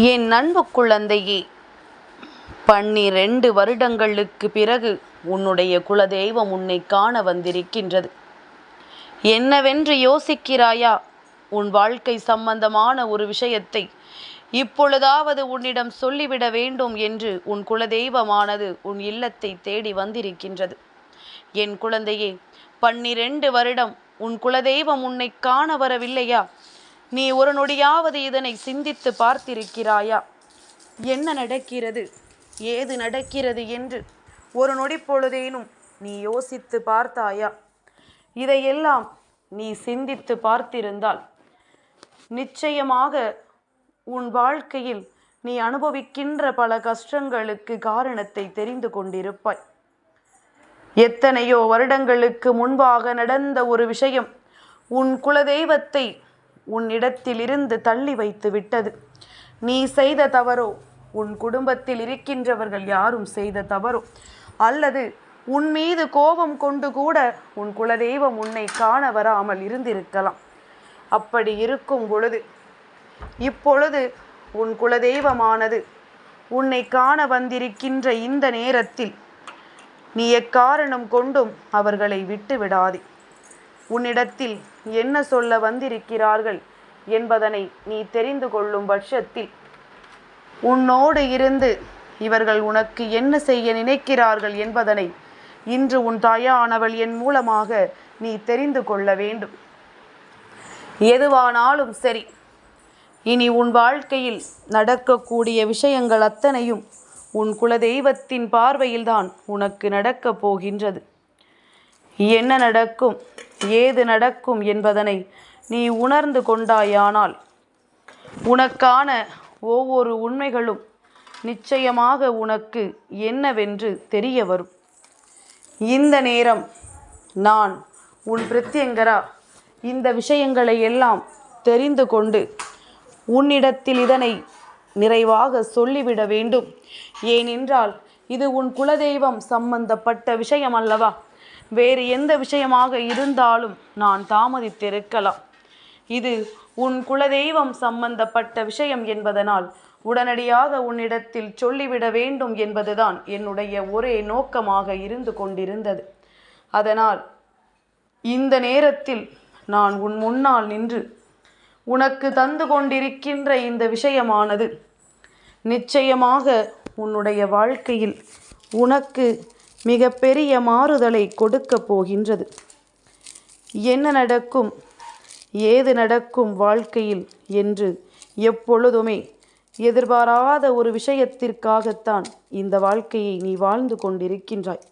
என் அன்பு குழந்தையே பன்னிரண்டு வருடங்களுக்கு பிறகு உன்னுடைய குலதெய்வம் உன்னை காண வந்திருக்கின்றது. என்னவென்று யோசிக்கிறாயா? உன் வாழ்க்கை சம்பந்தமான ஒரு விஷயத்தை இப்பொழுதாவது உன்னிடம் சொல்லிவிட வேண்டும் என்று உன் குலதெய்வமானது உன் இல்லத்தை தேடி வந்திருக்கின்றது. என் குழந்தையே பன்னிரண்டு வருடம் உன் குலதெய்வம் உன்னை காண வரவில்லையா? நீ ஒரு நொடியாவது இதனை சிந்தித்து பார்த்திருக்கிறாயா? என்ன நடக்கிறது? ஏது நடக்கிறது என்று ஒரு நொடி பொழுதேனும் நீ யோசித்து பார்த்தாயா? இதையெல்லாம் நீ சிந்தித்து பார்த்திருந்தால் நிச்சயமாக உன் வாழ்க்கையில் நீ அனுபவிக்கின்ற பல கஷ்டங்களுக்கு காரணத்தை தெரிந்து கொண்டிருப்பாய். எத்தனையோ வருடங்களுக்கு முன்பாக நடந்த ஒரு விஷயம் உன் குலதெய்வத்தை உன்னிடத்திலிருந்து தள்ளி வைத்து விட்டது. நீ செய்த தவறோ? உன் குடும்பத்தில் இருக்கின்றவர்கள் யாரும் செய்த தவறோ? அல்லது உன் மீது கோபம் கொண்டு கூட உன் குலதெய்வம் உன்னை காண வராமல் இருந்திருக்கலாம். அப்படி இருக்கும் பொழுது இப்பொழுது உன் குலதெய்வமானது உன்னை காண வந்திருக்கின்ற இந்த நேரத்தில் நீ எக்காரணம் கொண்டும் அவர்களை விட்டு விடாதே உன்னிடத்தில் என்ன சொல்ல வந்திருக்கிறார்கள் என்பதனை நீ தெரிந்து கொள்ளும் பட்சத்தில் உன்னோடு இருந்து இவர்கள் உனக்கு என்ன செய்ய நினைக்கிறார்கள் என்பதனை இன்று உன் தாயானவள் என் மூலமாக நீ தெரிந்து கொள்ள வேண்டும். எதுவானாலும் சரி இனி உன் வாழ்க்கையில் நடக்கக்கூடிய விஷயங்கள் அத்தனையும் உன் குலதெய்வத்தின் பார்வையில்தான் உனக்கு நடக்கப் போகின்றது. என்ன நடக்கும்? ஏது நடக்கும் என்பதனை நீ உணர்ந்து கொண்டாயானால் உனக்கான ஒவ்வொரு உண்மைகளும் நிச்சயமாக உனக்கு என்னவென்று தெரிய வரும். இந்த நேரம் நான் உன் பிரத்யங்கரா இந்த விஷயங்களை எல்லாம் தெரிந்து கொண்டு உன்னிடத்தில் இதனை நிறைவாக சொல்லிவிட வேண்டும். ஏனென்றால் இது உன் குலதெய்வம் சம்பந்தப்பட்ட விஷயம் அல்லவா? வேறு எந்த விஷயமாக இருந்தாலும் நான் தாமதித்திருக்கலாம். இது உன் குலதெய்வம் சம்பந்தப்பட்ட விஷயம் என்பதனால் உடனடியாக உன்னிடத்தில் சொல்லிவிட வேண்டும் என்பதுதான் என்னுடைய ஒரே நோக்கமாக இருந்து கொண்டிருந்தது. அதனால் இந்த நேரத்தில் நான் உன் முன்னால் நின்று உனக்கு தந்து கொண்டிருக்கின்ற இந்த விஷயமானது நிச்சயமாக உன்னுடைய வாழ்க்கையில் உனக்கு மிக பெரிய மாறுதலை கொடுக்க போகின்றது. என்ன நடக்கும்? ஏது நடக்கும் வாழ்க்கையில் என்று எப்பொழுதுமே எதிர்பாராத ஒரு விஷயத்திற்காகத்தான் இந்த வாழ்க்கையை நீ வாழ்ந்து கொண்டிருக்கின்றாய்.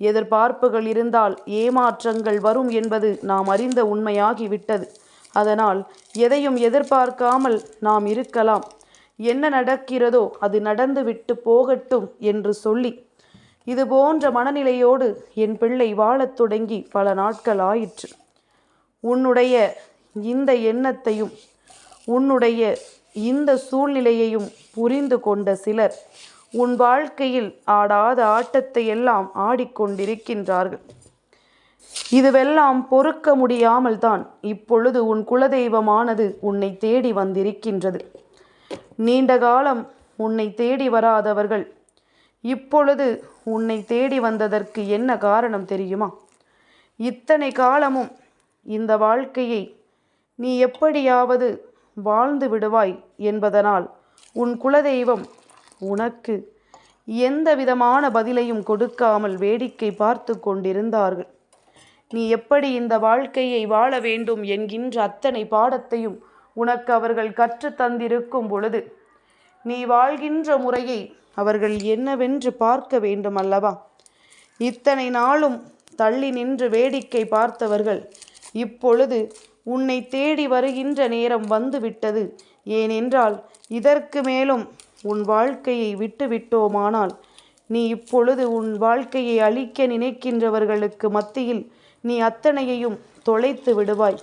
எதிர்பார்ப்புகள் இருந்தால் ஏமாற்றங்கள் வரும் என்பது நாம் அறிந்த உண்மையாகிவிட்டது. அதனால் எதையும் எதிர்பார்க்காமல் நாம் இருக்கலாம். என்ன நடக்கிறதோ அது நடந்துவிட்டு போகட்டும் என்று சொல்லி இது போன்ற மனநிலையோடு என் பிள்ளை வாழத் தொடங்கி பல நாட்கள் ஆயிற்று. உன்னுடைய இந்த எண்ணத்தையும் உன்னுடைய இந்த சூழ்நிலையையும் புரிந்து கொண்ட சிலர் உன் வாழ்க்கையில் ஆடாத ஆட்டத்தை எல்லாம் ஆடிக்கொண்டிருக்கின்றார்கள் இதுவெல்லாம் பொறுக்க முடியாமல் தான் இப்பொழுது உன் குலதெய்வமானது உன்னை தேடி வந்திருக்கின்றது. நீண்ட காலம் உன்னை தேடி வராதவர்கள் இப்பொழுது உன்னை தேடி வந்ததற்கு என்ன காரணம் தெரியுமா? இத்தனை காலமும் இந்த வாழ்க்கையை நீ எப்படியாவது வாழ்ந்து விடுவாய் என்பதனால் உன் குலதெய்வம் உனக்கு எந்த விதமான பதிலையும் கொடுக்காமல் வேடிக்கை பார்த்து கொண்டிருந்தார்கள். நீ எப்படி இந்த வாழ்க்கையை வாழ வேண்டும் என்கின்ற அத்தனை பாடத்தையும் உனக்கு அவர்கள் கற்று தந்திருக்கும் பொழுது நீ வாழ்கின்ற முறையை அவர்கள் என்னவென்று பார்க்க வேண்டும் அல்லவா இத்தனை நாளும் தள்ளி நின்று வேடிக்கை பார்த்தவர்கள் இப்பொழுது உன்னை தேடி வருகின்ற நேரம் வந்துவிட்டது. ஏனென்றால் இதற்கு மேலும் உன் வாழ்க்கையை விட்டுவிட்டோமானால் நீ இப்பொழுது உன் வாழ்க்கையை அழிக்க நினைக்கின்றவர்களுக்கு மத்தியில் நீ அத்தனையையும் தொலைத்து விடுவாய்.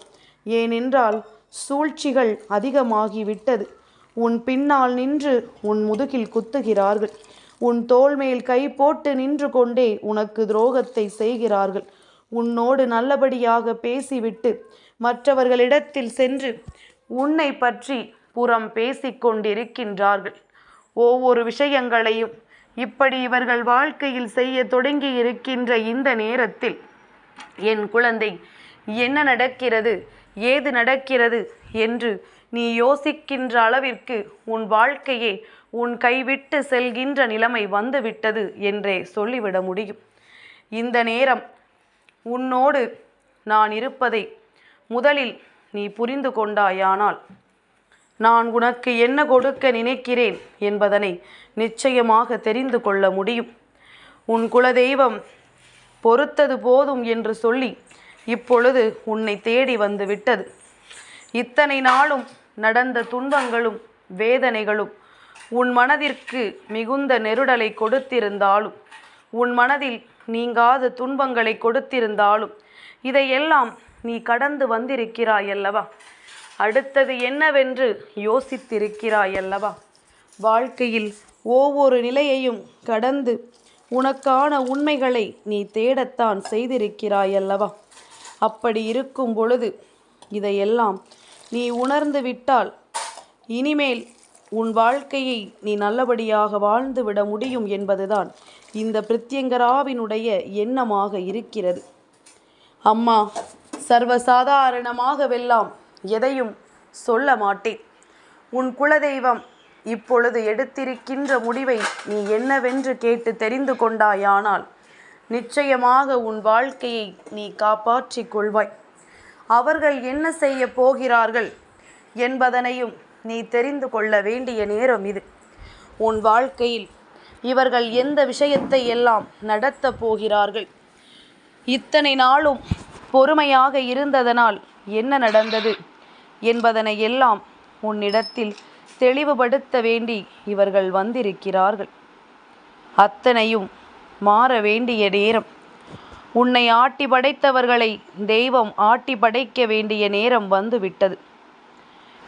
ஏனென்றால் சூழ்ச்சிகள் அதிகமாகிவிட்டது. உன் பின்னால் நின்று உன் முதுகில் குத்துகிறார்கள். உன் தோல் மேல் கை போட்டு நின்று கொண்டே உனக்கு துரோகத்தை செய்கிறார்கள். உன்னோடு நல்லபடியாக பேசிவிட்டு மற்றவர்களிடத்தில் சென்று உன்னை பற்றி புறம் பேசிக்கொண்டிருக்கின்றார்கள் ஒவ்வொரு விஷயங்களையும் இப்படி இவர்கள் வாழ்க்கையில் செய்ய தொடங்கி இருக்கின்ற இந்த நேரத்தில் என் குழந்தை என்ன நடக்கிறது? ஏது நடக்கிறது? என்று நீ யோசிக்கின்ற அளவிற்கு உன் வாழ்க்கையே உன் கைவிட்டு செல்கின்ற நிலைமை வந்துவிட்டது என்றே சொல்லிவிட முடியும். இந்த நேரம் உன்னோடு நான் இருப்பதை முதலில் நீ புரிந்து கொண்டாயானால் நான் உனக்கு என்ன கொடுக்க நினைக்கிறேன் என்பதனை நிச்சயமாக தெரிந்து கொள்ள முடியும். உன் குலதெய்வம் பொறுத்தது போதும் என்று சொல்லி இப்பொழுது உன்னை தேடி வந்து விட்டது. இத்தனை நாளும் நடந்த துன்பங்களும் வேதனைகளும் உன் மனதிற்கு மிகுந்த நெருடலை கொடுத்திருந்தாலும் உன் மனதில் நீங்காத துன்பங்களை கொடுத்திருந்தாலும் இதையெல்லாம் நீ கடந்து வந்திருக்கிறாய் அல்லவா அடுத்தது என்னவென்று யோசித்திருக்கிறாய் அல்லவா வாழ்க்கையில் ஒவ்வொரு நிலையையும் கடந்து உனக்கான உண்மைகளை நீ தேடத்தான் செய்திருக்கிறாய் அல்லவா அப்படி இருக்கும் பொழுது இதையெல்லாம் நீ உணர்ந்து விட்டால் இனிமேல் உன் வாழ்க்கையை நீ நல்லபடியாக வாழ்ந்து விட முடியும் என்பதுதான் இந்த பிரித்யங்கராவினுடைய எண்ணமாக இருக்கிறது. அம்மா சர்வசாதாரணமாகவெல்லாம் எதையும் சொல்ல மாட்டேன். உன் குலதெய்வம் இப்பொழுது எடுத்திருக்கின்ற முடிவை நீ என்னவென்று கேட்டு தெரிந்து கொண்டாயானால் நிச்சயமாக உன் வாழ்க்கையை நீ காப்பாற்றிக் கொள்வாய். அவர்கள் என்ன செய்ய போகிறார்கள் என்பதனையும் நீ தெரிந்து கொள்ள வேண்டிய நேரம் இது. உன் வாழ்க்கையில் இவர்கள் எந்த விஷயத்தை எல்லாம் நடத்தப் போகிறார்கள்? இத்தனை நாளும் பொறுமையாக இருந்ததனால் என்ன நடந்தது என்பதனை எல்லாம் உன்னிடத்தில் தெளிவுபடுத்த வேண்டி இவர்கள் வந்திருக்கிறார்கள். அத்தனையும் மாற வேண்டிய நேரம் உன்னை ஆட்டி படைத்தவர்களை தெய்வம் ஆட்டி படைக்க வேண்டிய நேரம் வந்துவிட்டது.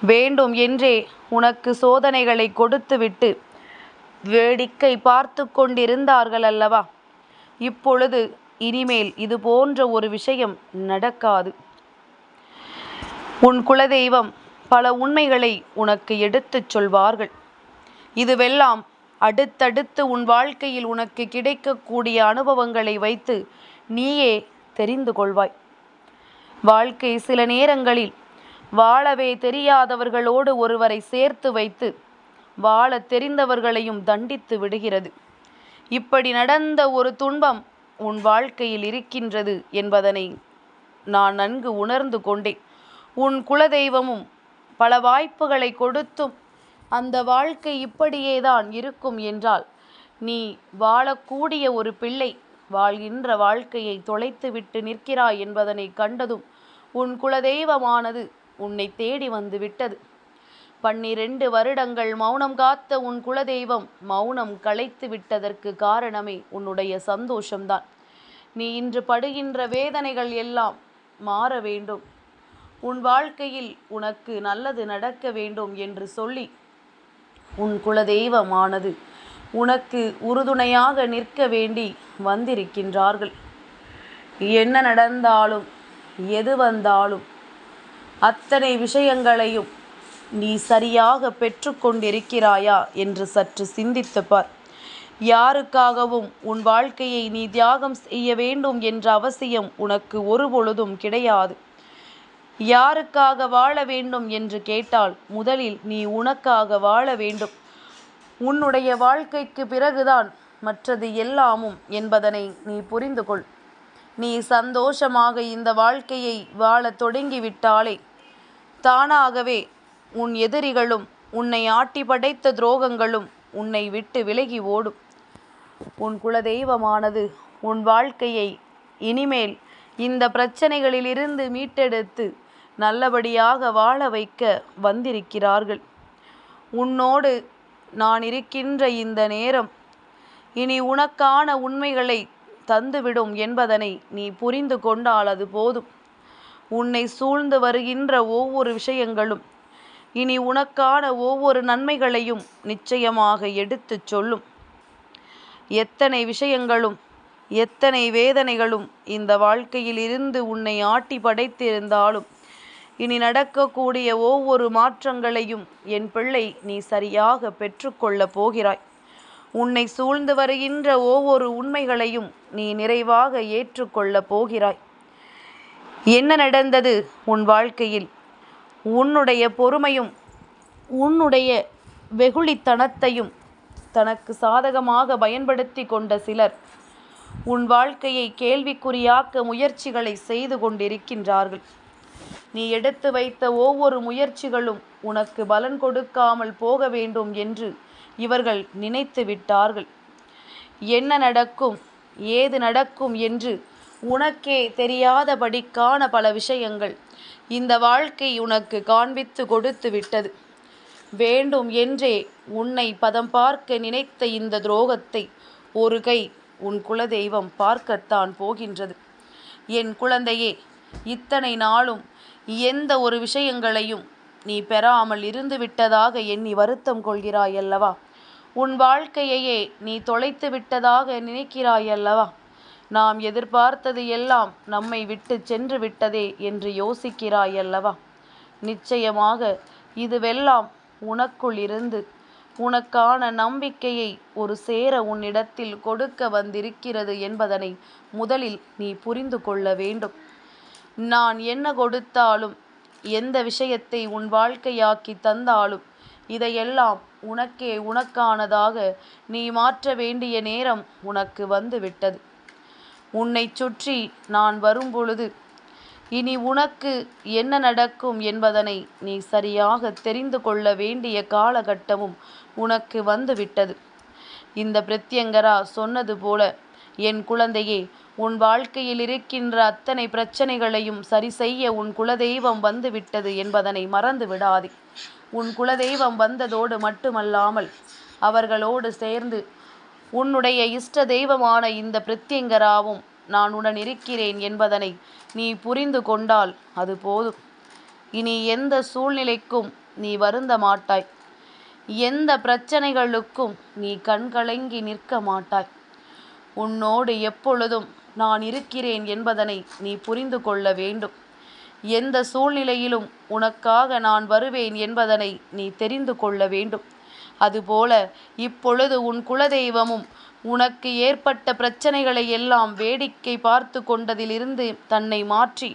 வேண்டும் என்றே உனக்கு சோதனைகளை கொடுத்துவிட்டு வேடிக்கை பார்த்து கொண்டிருந்தார்கள் அல்லவா? இப்பொழுது இனிமேல் இது போன்ற ஒரு விஷயம் நடக்காது. உன் குலதெய்வம் பல உண்மைகளை உனக்கு எடுத்துச் சொல்வார்கள். இதுவெல்லாம் அடுத்தடுத்து உன் வாழ்க்கையில் உனக்கு கிடைக்கக்கூடிய அனுபவங்களை வைத்து நீயே தெரிந்து கொள்வாய். வாழ்க்கை சில நேரங்களில் வாழவே தெரியாதவர்களோடு ஒருவரை சேர்த்து வைத்து வாழ தெரிந்தவர்களையும் தண்டித்து விடுகிறது. இப்படி நடந்த ஒரு துன்பம் உன் வாழ்க்கையில் இருக்கின்றது என்பதனை நான் நன்கு உணர்ந்து கொண்டேன். உன் குலதெய்வமும் பல வாய்ப்புகளை கொடுத்தும் அந்த வாழ்க்கை இப்படியேதான் இருக்கும் என்றால் நீ வாழக்கூடிய ஒரு பிள்ளை வாழ்கின்ற வாழ்க்கையை தொலைத்துவிட்டு நிற்கிறாய் என்பதனை கண்டதும் உன் குலதெய்வமானது உன்னை தேடி வந்து விட்டது பன்னிரண்டு வருடங்கள் மௌனம் காத்த உன் குலதெய்வம் மௌனம் களைத்து விட்டதற்கு காரணமே உன்னுடைய சந்தோஷம்தான். நீ இன்று படுகின்ற வேதனைகள் எல்லாம் மாற வேண்டும். உன் வாழ்க்கையில் உனக்கு நல்லது நடக்க வேண்டும் என்று சொல்லி உன் குலதெய்வமானது உனக்கு உறுதுணையாக நிற்க வேண்டி வந்திருக்கின்றார்கள். என்ன நடந்தாலும் எது வந்தாலும் அத்தனை விஷயங்களையும் நீ சரியாக பெற்றுக்கொண்டிருக்கிறாயா என்று சற்று சிந்தித்து பார். யாருக்காகவும் உன் வாழ்க்கையை நீ தியாகம் செய்ய வேண்டும் என்ற அவசியம் உனக்கு ஒருபொழுதும் கிடையாது. யாருக்காக வாழ வேண்டும் என்று கேட்டால் முதலில் நீ உனக்காக வாழ வேண்டும். உன்னுடைய வாழ்க்கைக்கு பிறகுதான் மற்றது எல்லாமும் என்பதனை நீ புரிந்து கொள் நீ சந்தோஷமாக இந்த வாழ்க்கையை வாழத் தொடங்கிவிட்டாலே தானாகவே உன் எதிரிகளும் உன்னை ஆட்டி படைத்த துரோகங்களும் உன்னை விட்டு விலகி ஓடும். உன் குலதெய்வமானது உன் வாழ்க்கையை இனிமேல் இந்த பிரச்சனைகளிலிருந்து மீட்டெடுத்து நல்லபடியாக வாழ வைக்க வந்திருக்கிறார்கள். உன்னோடு நான் இருக்கின்ற இந்த நேரம். இனி உனக்கான உண்மைகளை தந்துவிடும் என்பதனை நீ புரிந்து கொண்டால் அது போதும். உன்னை சூழ்ந்து வருகின்ற ஒவ்வொரு விஷயங்களும் இனி உனக்கான ஒவ்வொரு நன்மைகளையும் நிச்சயமாக எடுத்துச் சொல்லும். எத்தனை விஷயங்களும் எத்தனை வேதனைகளும் இந்த வாழ்க்கையில் இருந்து உன்னை ஆட்டி படைத்திருந்தாலும் இனி நடக்கக்கூடிய ஒவ்வொரு மாற்றங்களையும் என் பிள்ளை நீ சரியாக பெற்றுக்கொள்ளப் போகிறாய். உன்னை சூழ்ந்து வருகின்ற ஒவ்வொரு உண்மைகளையும் நீ நிறைவாக ஏற்றுக்கொள்ளப் போகிறாய். என்ன நடந்தது உன் வாழ்க்கையில்? உன்னுடைய பொறுமையும் உன்னுடைய வெகுளித்தனத்தையும் தனக்கு சாதகமாக பயன்படுத்தி கொண்ட சிலர் உன் வாழ்க்கையை கேள்விக்குறியாக்க முயற்சிகளை செய்து கொண்டிருக்கின்றார்கள். நீ எடுத்து வைத்த ஒவ்வொரு முயற்சிகளும் உனக்கு பலன் கொடுக்காமல் போக வேண்டும் என்று இவர்கள் நினைத்து விட்டார்கள். என்ன நடக்கும் ஏது நடக்கும் என்று உனக்கே தெரியாதபடிக்கான பல விஷயங்கள் இந்த வாழ்க்கை உனக்கு காண்பித்து கொடுத்து விட்டது. வேண்டும் என்றே உன்னை பதம் பார்க்க நினைத்த இந்த துரோகத்தை ஒரு கை உன் குலதெய்வம் பார்க்கத்தான் போகின்றது. என் குழந்தையே இத்தனை நாளும் எந்த ஒரு விஷயங்களையும் நீ பெறாமல் இருந்து விட்டதாக எண்ணி வருத்தம் கொள்கிறாய் அல்லவா? உன் வாழ்க்கையையே நீ தொலைத்து விட்டதாக நினைக்கிறாய் அல்லவா? நாம் எதிர்பார்த்தது எல்லாம் நம்மை விட்டு சென்று விட்டதே என்று யோசிக்கிறாய் அல்லவா? நிச்சயமாக இதுவெல்லாம் உனக்குள் இருந்து உனக்கான நம்பிக்கையை ஒரு சேர உன்னிடத்தில் கொடுக்க வந்திருக்கிறது என்பதனை முதலில் நீ புரிந்து கொள்ள வேண்டும். நான் என்ன கொடுத்தாலும் எந்த விஷயத்தை உன் வாழ்க்கையாக்கி தந்தாலும் இதையெல்லாம் உனக்கே உனக்கானதாக நீ மாற்ற வேண்டிய நேரம் உனக்கு வந்து விட்டது உன்னை சுற்றி நான் வரும்பொழுது இனி உனக்கு என்ன நடக்கும் என்பதனை நீ சரியாக தெரிந்து கொள்ள வேண்டிய காலகட்டமும் உனக்கு வந்துவிட்டது. இந்த பிரத்யங்கரா சொன்னது போல என் குழந்தையே உன் வாழ்க்கையில் இருக்கின்ற அத்தனை பிரச்சனைகளையும் சரி செய்ய உன் குலதெய்வம் வந்துவிட்டது என்பதனை மறந்து விடாதே உன் குலதெய்வம் வந்ததோடு மட்டுமல்லாமல் அவர்களோடு சேர்ந்து உன்னுடைய இஷ்ட தெய்வமான இந்த பிரத்யங்கராவும் நான் உடன் இருக்கிறேன் என்பதனை நீ புரிந்து கொண்டால் அது போதும். இனி எந்த சூழ்நிலைக்கும் நீ வருந்த மாட்டாய். எந்த பிரச்சனைகளுக்கும் நீ கண்கலங்கி நிற்க மாட்டாய். உன்னோடு எப்பொழுதும் நான் இருக்கிறேன் என்பதனை நீ புரிந்து கொள்ள வேண்டும். எந்த சூழ்நிலையிலும் உனக்காக நான் வருவேன் என்பதனை நீ தெரிந்து கொள்ள வேண்டும். அதுபோல இப்பொழுது உன் குலதெய்வமும் உனக்கு ஏற்பட்ட பிரச்சனைகளை எல்லாம் வேடிக்கை பார்த்து கொண்டதிலிருந்து தன்னை மாற்றி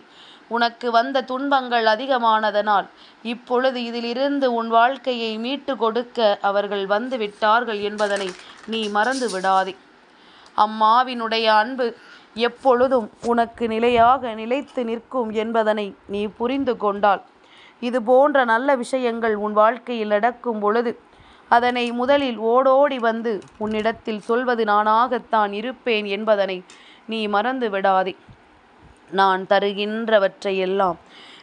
உனக்கு வந்த துன்பங்கள் அதிகமானதனால் இப்பொழுது இதிலிருந்து உன் வாழ்க்கையை மீட்டு கொடுக்க அவர்கள் வந்து விட்டார்கள் என்பதனை நீ மறந்து விடாதே. அம்மாவினுடைய அன்பு எப்பொழுதும் உனக்கு நிலையாக நிலைத்து நிற்கும் என்பதனை நீ புரிந்து கொண்டால். இது போன்ற நல்ல விஷயங்கள் உன் வாழ்க்கையில் நடக்கும் பொழுது அதனை முதலில் ஓடோடி வந்து உன்னிடத்தில் சொல்வது நானாகத்தான் இருப்பேன் என்பதனை நீ மறந்து விடாதே. நான் தருகின்றவற்றையெல்லாம்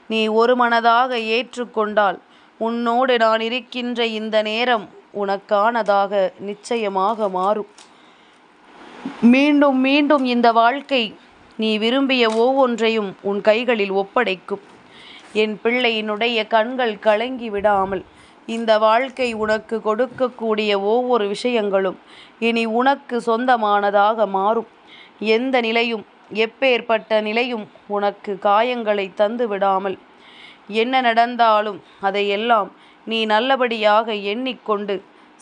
நீ ஒரு மனதாக ஏற்றுக்கொண்டால் உன்னோடு நான் இருக்கின்ற இந்த நேரம் உனக்கானதாக நிச்சயமாக மாறும். மீண்டும் மீண்டும் இந்த வாழ்க்கை நீ விரும்பிய ஒவ்வொன்றையும் உன் கைகளில் ஒப்படைக்கும். என் பிள்ளையினுடைய கண்கள் கலங்கி விடாமல் இந்த வாழ்க்கை உனக்கு கொடுக்கக்கூடிய ஒவ்வொரு விஷயங்களும் இனி உனக்கு சொந்தமானதாக மாறும். எந்த நிலையும் எப்பேற்பட்ட நிலையும் உனக்கு காயங்களை தந்து விடாமல் என்ன நடந்தாலும் அதையெல்லாம் நீ நல்லபடியாக எண்ணிக்கொண்டு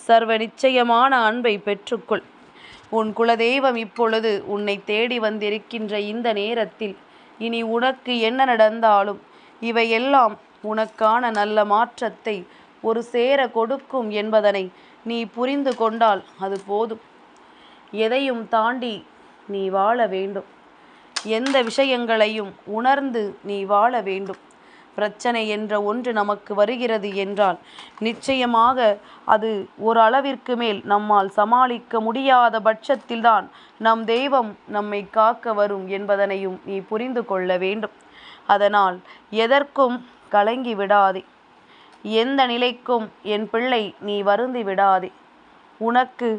சர்வ நிச்சயமான அன்பை பெற்றுக்கொள். உன் குலதெய்வம் இப்பொழுது உன்னை தேடி வந்திருக்கின்ற இந்த நேரத்தில் இனி உனக்கு என்ன நடந்தாலும் இவையெல்லாம் உனக்கான நல்ல மாற்றத்தை ஒரு சேர கொடுக்கும் என்பதனை நீ புரிந்து கொண்டால் அது போதும். எதையும் தாண்டி நீ வாழ வேண்டும். எந்த விஷயங்களையும் உணர்ந்து நீ வாழ வேண்டும். பிரச்சனை என்ற ஒன்று நமக்கு வருகிறது என்றால் நிச்சயமாக அது ஓரளவிற்கு மேல் நம்மால் சமாளிக்க முடியாத பட்சத்தில்தான் நம் தெய்வம் நம்மை காக்க வரும் என்பதனையும் நீ புரிந்து கொள்ள வேண்டும். அதனால் எதற்கும் கலங்கி விடாதே. எந்த நிலைக்கும் என் பிள்ளை நீ வருந்தி விடாதே. உனக்கு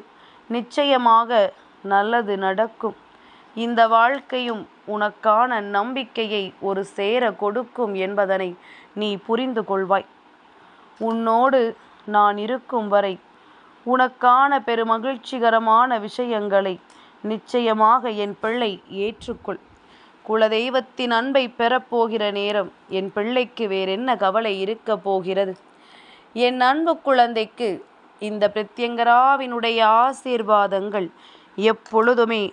நிச்சயமாக நல்லது நடக்கும். இந்த வாழ்க்கையும் உனக்கான நம்பிக்கையை ஒரு சேர கொடுக்கும் என்பதனை நீ புரிந்து கொள்வாய். உன்னோடு நான் இருக்கும் வரை உனக்கான பெருமகிழ்ச்சிகரமான விஷயங்களை நிச்சயமாக என் பிள்ளை ஏற்றுக்கொள். குலதெய்வத்தின் அன்பை பெறப்போகிற நேரம் என் பிள்ளைக்கு வேறென்ன கவலை இருக்கப் போகிறது? என் அன்பு குழந்தைக்கு இந்த பிரத்யங்கராவினுடைய ஆசீர்வாதங்கள் எப்பொழுதுமே